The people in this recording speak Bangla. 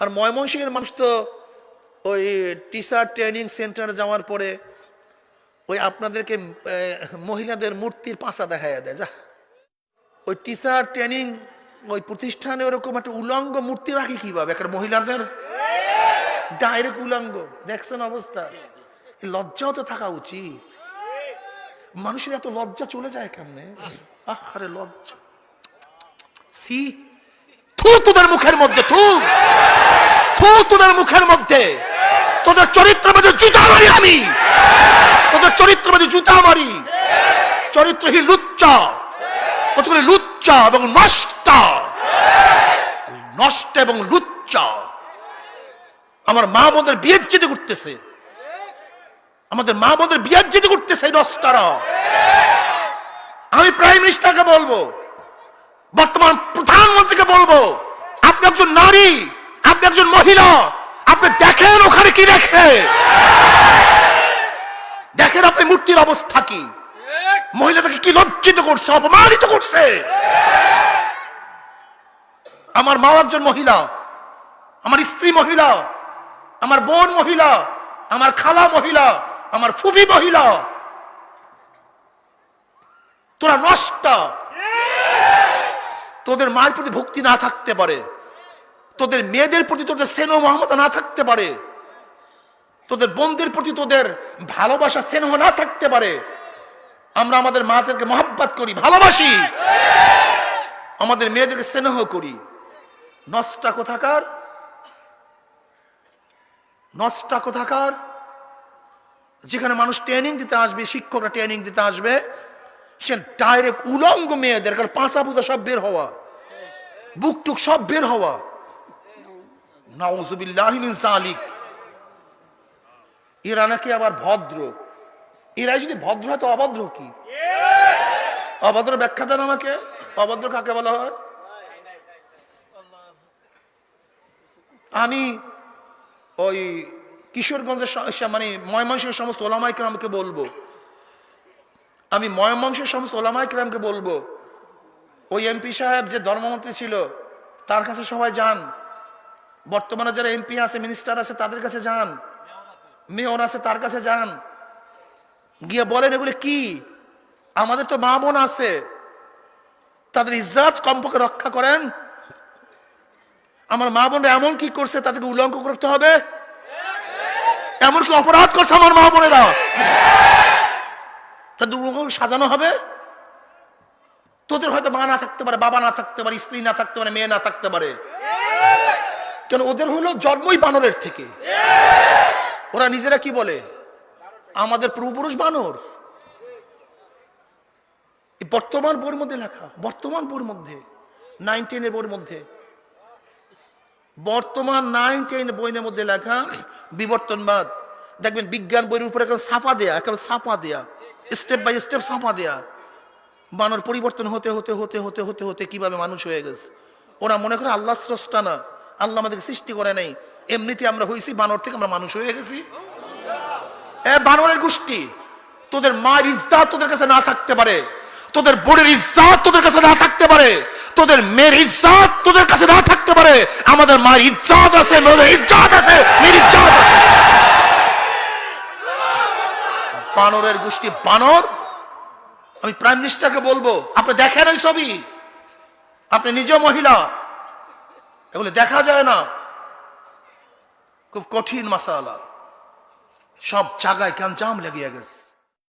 আর ময়মনসিংহের মানুষ তো ওই টিচার ট্রেনিং সেন্টারে যাওয়ার পরে ওই আপনাদেরকে মহিলাদের মূর্তির পাঁচা দেখাইয়া দেয়, যা। ওই টিচার ট্রেনিং, ওই প্রতিষ্ঠানে ওরকম একটা উলঙ্গ মূর্তি রাখি কীভাবে? একটা মহিলাদের? ডাইরেক্ট উলঙ্গ। দেখছেন অবস্থা? লজ্জাও তো থাকা উচিত। মানুষের এত লজ্জা চলে যায় কেমনে? আরে লজ্জা। সি থু মুখের মধ্যে থু। তোদের মুখের মধ্যে। তোদের চরিত্র মধ্যে জুতা মারি আমি। তোদের চরিত্র মধ্যে জুতা মারি। চরিত্রহীন লুচ্চা, কতগুলি লুচ্চা এবং নষ্ট। নষ্ট এবং লুচ্চা। আমার মা বোনদের বিয়ের যেতে করতেছে। আমাদের মা বোনদের বিয়ের যেতে করতেছে নষ্টারা। আমি প্রাইম মিনিস্টারকে বলব, বর্তমান প্রধানমন্ত্রীকে বলব, আপনি একজন নারী একজন মহিলা, আপনি দেখেন ওখানে কি দেখছে দেখেন আপনি মূর্তির অবস্থা কি? মহিলাটাকে কি লজ্জিত করছে, অপমানিত করছে? আমার মা একজন মহিলা, আমার স্ত্রী মহিলা, আমার বোন মহিলা, আমার খালা মহিলা, আমার ফুবি মহিলা। তোরা নষ্ট। তোদের মায়ের প্রতি ভক্তি না থাকতে পারে। তোদের মেয়েদের প্রতি তোদের স্নেহ মহামতা না থাকতে পারে। তোদের বোনদের প্রতি তোদের ভালোবাসা স্নেহ না থাকতে পারে। আমরা আমাদের মাদেরকে মহাব্বাত করি, ভালোবাসি। আমাদের মেয়েদেরকে স্নেহ করি। নষ্টা কোথাকার? নষ্টা কোথাকার? যেখানে মানুষ ট্রেনিং দিতে আসবে, শিক্ষকরা ট্রেনিং দিতে আসবে, সে ডাইরেক্ট উলঙ্গ মেয়েদের, কারণ পাঁচা পুজা সব বের হওয়া। বুক টুক সব বের হওয়া। নাউজুবিল্লাহ জালিক এরা নাকি আবার ভদ্র। এরা যদি ভদ্র হয় তো অভদ্র কি? অভদ্র ব্যাখ্যা দেন আমাকে। অভদ্র কাকে বলা হয়? আমি ওই কিশোরগঞ্জের মানে ময়মনসিংহের সমস্ত ওলামাইকে আমাকে বলব। আমি ময়মনসিংহের সমস্ত ওলামাইকে আমাকে বলব। ওই এমপি সাহেব যে ধর্মমন্ত্রী ছিল, তার কাছে সবাই যান। বর্তমানে যারা এমপি আছে মিনিস্টার আছে, তাদের কাছে যান। মেয়র আছে, তার কাছে যান। গিয়ে বলেন এগুলি কি? আমাদের তো মা বোন আছে। তাদের ইজ্জাত কমপক্ষে রক্ষা করেন। আমার মা বোনরা এমন কি করছে, তাদেরকে উল্লঙ্ঘ করতে হবে? এমন কি অপরাধ করছে আমার মা বোনেরা। তাদের উলঙ্ঘ সাজানো হবে? তোদের হয়তো মা না থাকতে পারে, বাবা না থাকতে পারে, স্ত্রী না থাকতে পারে, মেয়ে না থাকতে পারে। কেন ওদের হলো জন্মই বানরের থেকে। ওরা নিজেরা কি বলে? আমাদের পূর্বপুরুষ বানর। বর্তমান বইয়ের মধ্যে লেখা বর্তমান বইয়ের মধ্যে নাইন টেনের বইয়ের মধ্যে বর্তমান নাইন টেন বইয়ের মধ্যে লেখা বিবর্তনবাদ। দেখবেন বিজ্ঞান বইয়ের উপরে এখন ছাপা দেয়া এখন ছাপা দেয়া স্টেপ বাই স্টেপ ছাপা দেয়া। বানর পরিবর্তন হতে হতে হতে হতে হতে হতে কীভাবে মানুষ হয়ে গেছে? ওরা মনে করে আল্লাহ স্রষ্টা না। আল্লাহ আমাদেরকে সৃষ্টি করে নাই। এমনিতে আমরা হয়েছি বানর থেকে আমরা মানুষ হয়ে গেছি। বানরের গোষ্ঠী, তোদের মায়ের ইজ্জাত তোদের কাছে না থাকতে পারে। তোদের বোনের ইজ্জাত তোদের কাছে না থাকতে পারে। তোদের মেয়ের ইজ্জাত তোদের কাছে না থাকতে পারে। আমাদের মায়ের ইজ্জাত আছে, মেয়েদের ইজ্জাত আছে, মেয়ের ইজ্জাত আছে। বানরের গোষ্ঠী বানর। আমি প্রাইম মিনিস্টারকে বলব, আপনি দেখেন ওই ছবি। আপনি নিজেও মহিলা। এগুলো দেখা যায় না। খুব কঠিন মাসালা। সব জায়গায় কেন জাম লেগে গেছে।